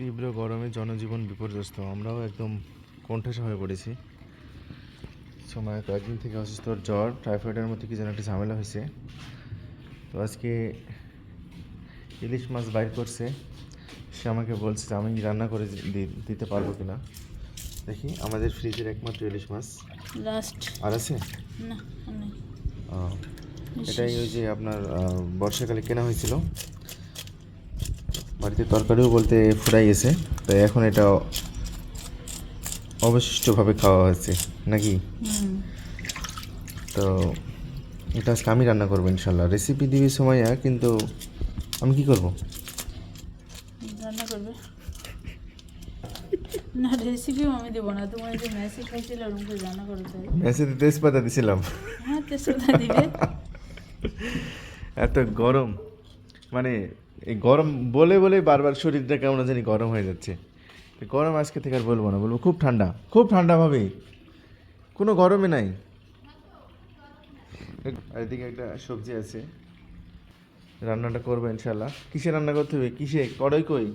তীব্র গরমে জনজীবন বিপর্যস্ত। আমরাও একদম কণ্ঠাসা হয়ে পড়েছি। সময় কয়েকদিন থেকে অসুস্থ জ্বর টাইফয়েডের মধ্যে কি যেন একটা ঝামেলা হয়েছে। তো আজকে ইলিশ মাছ বাইর করছে। সে আমাকে বলছে যে আমি রান্না করে দিতে পারব কিনা? দেখি আমাদের ফ্রিজের একমাত্র ইলিশ মাছ। লাস্ট। আর আছে? না এটাই ওই যে আপনার বর্ষাকালে কেনা হয়েছিল। বাড়িতে তরকারিও বলতে ফুরাই গেছে। তাই এখন এটা অবশিষ্টভাবে খাওয়া হয়েছে নাকি? তো এটা আজকে আমি রান্না করব ইনশাল্লাহ। রেসিপি দিবি সময় কিন্তু আমি কি করব? রান্না করবে? না রেসিপিও আমি দেবো না। তোমার যে মেসি খাইছিল ওরকম করে রান্না করতে হবে মেসেজে তেজপাতা দিছিলাম। হ্যাঁ তেজপাতা দিবে। এত গরম। মানে এই গরম বলে বলে বারবার শরীরটা কেমন জানি গরম হয়ে যাচ্ছে। গরম আজকে থেকে আর বলব না, বলব খুব ঠান্ডা খুব ঠান্ডা ভাবে। কোনো গরমে নাই। এদিকে একটা সবজি আছে। রান্নাটা করব ইনশাল্লাহ কিসে রান্না করতে হবে? কিসে? কড়াই কই?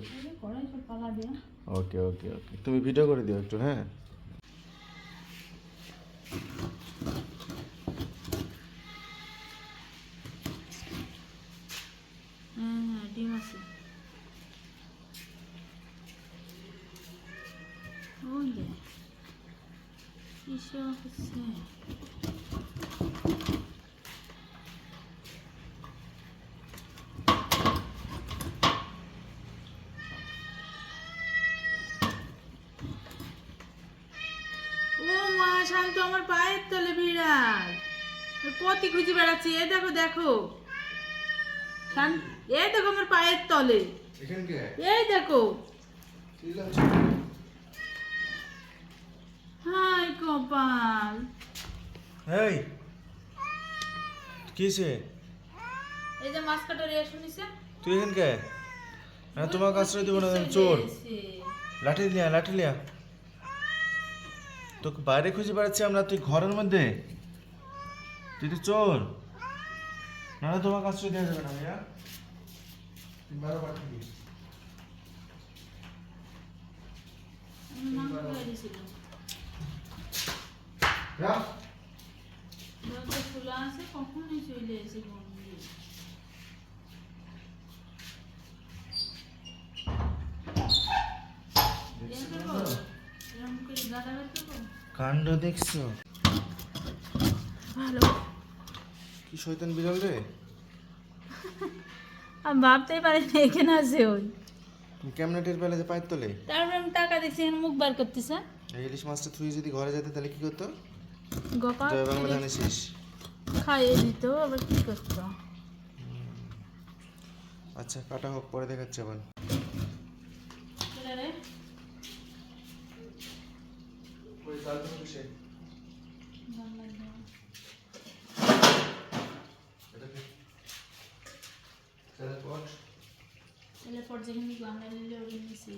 ওকে ওকে ওকে। তুমি ভিডিও করে দিও একটু হ্যাঁ হ্যাঁ হ্যাঁ ডিম আছে মা শান্ত আমার পায়ের তলে বিড়াল পতি খুঁজে বেড়াচ্ছি এ দেখো দেখো。শান্ত এই দেখো আমার পায়ের তলে। এই দেখো। হাই কপাল। এই কিসে এই যে মাছ কাটার ইয়ে শুনিছে? তুই এখানকে হ্যাঁ তোমাকে আশ্রয় দেবো না চোর। লাঠি লিয়া লাঠি লিয়া তোকে বাইরে খুঁজে বেড়াচ্ছি আমরা তুই ঘরের মধ্যে? তুই তো চোর। না না তোমাকে আশ্রয় দেওয়া যাবে না ভাইয়া। বারো পাঠিয়ে খোলা আছে কখনই চলে এসে করব কাণ্ড দেখছ? ভালো। কি শয়তান বিড়াল রে? আমি ভাবতেই পারিনি এখানে আছে ওই। কেমনে টের পেলে যে পায়ের তলে? তারপরে আমি টাকা দেখছি এখানে মুখ বার করতেছে এই ইলিশ মাছটা তুই যদি ঘরে যেতে তাহলে কি করতো? গোপাল জয় বাংলা ধানে শেষ। খাইয়ে দিত আবার কি করতো? আচ্ছা কাটা হোক পরে দেখাচ্ছে আবার। ওই কাল তুমি কিসে এটা কি চ্যানেল পট এলে পর যেখানে নিলে নিছি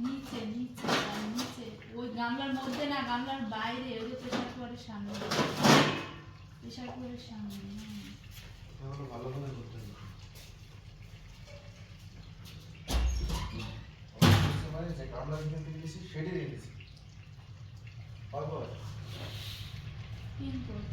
নিচে নিচে নিচে ওই গামলার মধ্যে না গামলার বাইরে ওই সামনে সামনে ভালো ভালো করতে হবে নিয়েছি পারব পিনকোড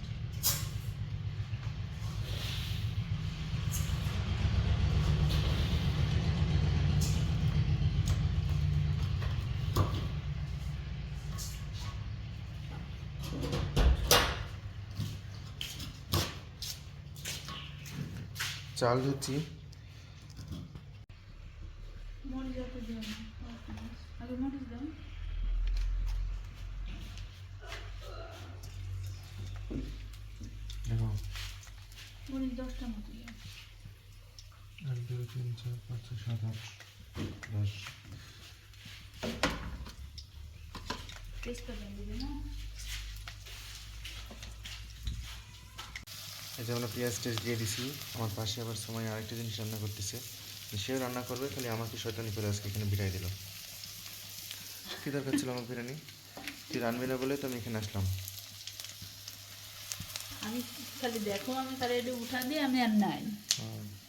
চাল ধুচ্ছি মরিচ যত দিও না আগে মরিচ দাও দেখো মরিচ দশটা মতো এক দুই তিন চার পাঁচ ছয় সাত আট দশ। এই যে আমরা পেঁয়াজ টেস্ট দিয়ে দিছি আমার পাশে আবার সময় আরেকটা জিনিস রান্না করতেছে। সেও রান্না করবে খালি আমাকে শয়তানি করে আজকে এখানে বিদায় দিল। কী দরকার ছিল আমার বিরিয়ানি? তুই রানবি না বলে তো আমি এখানে আসলাম। আমি খালি দেখো আমি খালি এটা উঠা দিয়ে আমি আর নাই।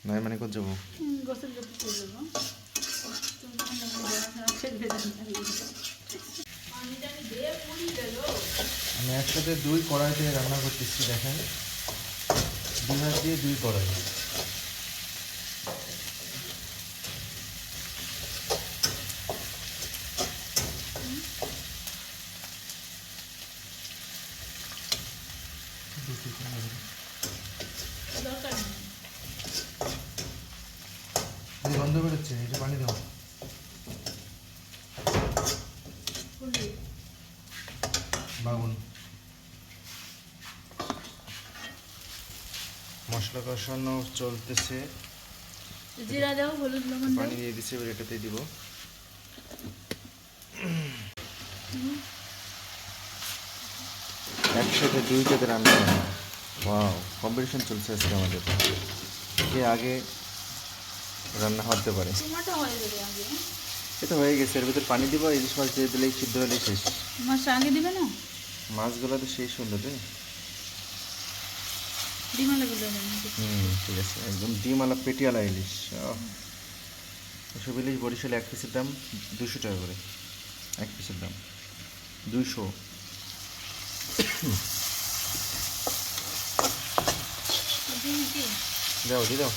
নাই মানে কোথাও যাব? গোসল করতে চলে যাব। আমি দিয়ে একসাথে দুই কড়াইতে রান্না করতেছি দেখেন। দুই হাত দিয়ে দুই কড়াই। দরকার নেই গন্ধ বেরোচ্ছে এটা পানি দাও। পুরি বাগুন। মশলা কষানো চলতেছে। জিরা দাও হলুদ লবণ পানি দিয়ে দিচ্ছে এবার এটাতে দিব। একসাথে দুইটাতে রান্না ওয়াও কম্পিটিশন চলছে আজকে আমাদের। কে আগে রান্না হতে পারে। টমাটো হয়ে এটা হয়ে? গেছে এর ভিতর পানি দিব ইলিশ মাছ দিয়ে দিলেই সিদ্ধ হলেই শেষ। মাছ আগে দিবে না? মাছগুলো তো সেই সুন্দর রে। হুম ঠিক আছে। একদম ডিমালা পেটিয়ালা ইলিশ। এসব ইলিশ বরিশালে এক পিসের দাম দুশো টাকা করে। এক পিসের দাম। দুইশো দিই নাকি দাও দি দাও।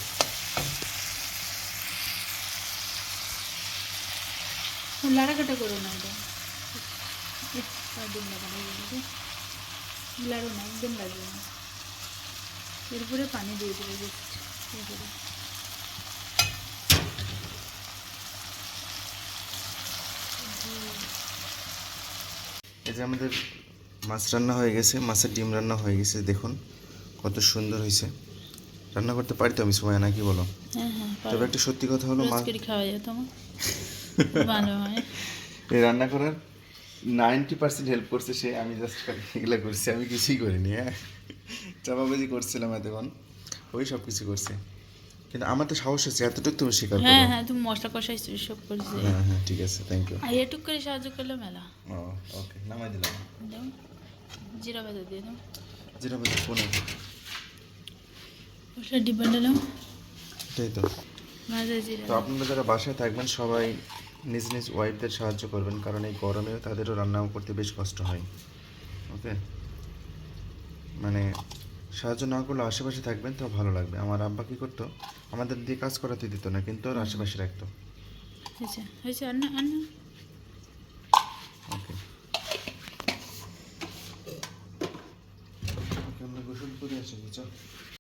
লাড়া কাটা করো না এটা। ডিম লাগানো লাড়ো না একদম লাগবে না। এরপরে পানি দিয়ে দেবে এরপরে। এই যে আমাদের মাছ রান্না হয়ে গেছে মাছের ডিম রান্না হয়ে গেছে দেখুন কত সুন্দর হয়েছে। রান্না করতে পারি তো আমি সময় নাকি বলো? হ্যাঁ হ্যাঁ তবে একটা সত্যি কথা হলো মাছ খাওয়া যায় তোমার। ভালো হয় এই রান্না করার নাইনটি পার্সেন্ট হেল্প করছে সে আমি জাস্ট এগুলো করছি আমি কিছুই করিনি হ্যাঁ। চাপাবাজি করছিলাম এতক্ষণ ওই সব কিছু করছে। কিন্তু আমার তো সাহস আছে এতটুকু তুমি স্বীকার করো। হ্যাঁ হ্যাঁ তুমি মশলা কষাই সব করেছ। হ্যাঁ হ্যাঁ ঠিক আছে থ্যাংক ইউ আর এটুক করে সাহায্য করলে মেলা। ও ওকে নামাই দিলাম। দাও জিরা বাজা দিয়ে দাও। যেটা বলছি ফোনে মশলা ডিব্বা ডালাও এটাই তো। জিরা। তো আপনারা যারা বাসায় থাকবেন সবাই নিজ নিজ ওয়াইফদের সাহায্য করবেন কারণ এই গরমেও তাদেরও রান্না করতে বেশ কষ্ট হয়। ওকে মানে সাহায্য না করলে আশেপাশে থাকবেন তো ভালো লাগবে। আমার আব্বা কী করতো? আমাদের দিয়ে কাজ করাতে দিত না কিন্তু ওর আশেপাশে রাখতো। ওকে ওকে আমরা গোসল করে আসি বুঝছ?